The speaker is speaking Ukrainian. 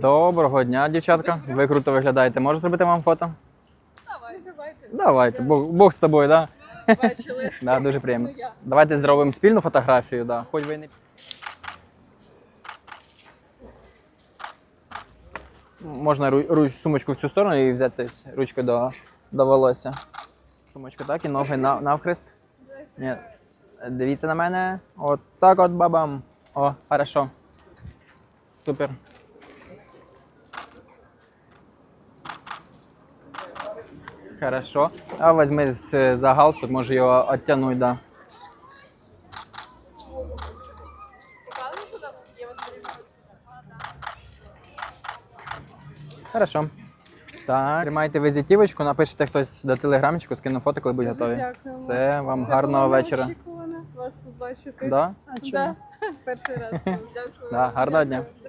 Доброго дня, дівчатка. Ви круто виглядаєте. Можу зробити вам фото? Давай, давайте. Давайте. Бог, Бог з тобою, да? Бачили. Да, дуже приємно. Ну, я. Давайте зробимо спільну фотографію, да. Хоч ви не. Можна ру- руч, сумочку в цю сторону і взяти ручкою до, до волосся. Сумочку так і ноги на, навхрест. Ні. Дивіться на мене. От так от бабам. О, хорошо. Супер. Хорошо. А возьми з- за галстук, може його оттянуть, да. Хорошо. Так, тримайте візитівочку, напишете хтось до телеграмчику, скину фото, коли будуть готові. дякуємо. Все, вам Це гарного було вечора. неочікувано вас побачити. Да? А чому? Да. Перший раз. Дякую. Да, гарного Дякую. дня.